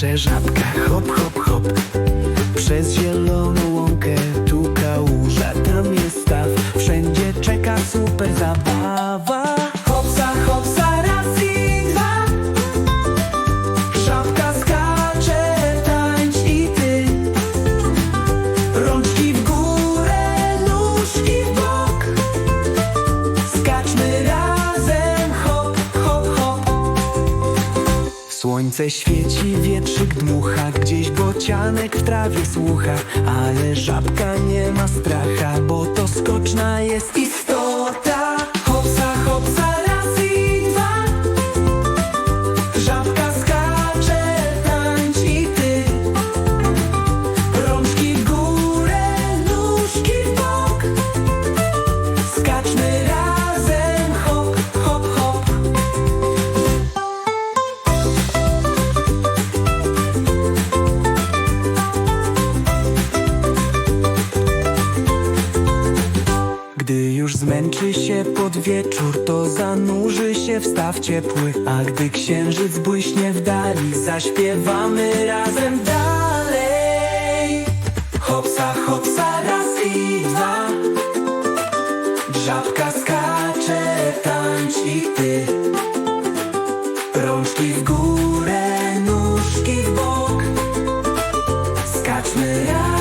skacze żabka Hop, hop, hop. Przez zieloną Słońce świeci, wietrzyk dmucha Gdzieś bocianek w trawie słucha Ale żabka nie ma stracha Bo to skoczna jest istota Gdy już zmęczy się pod wieczór, to zanurzy się w staw ciepły. A gdy księżyc błyśnie w dali, zaśpiewamy razem dalej. Hopsa, hopsa, raz i dwa. Żabka skacze, tańcz i ty. Rączki w górę, nóżki w bok. Skaczmy razem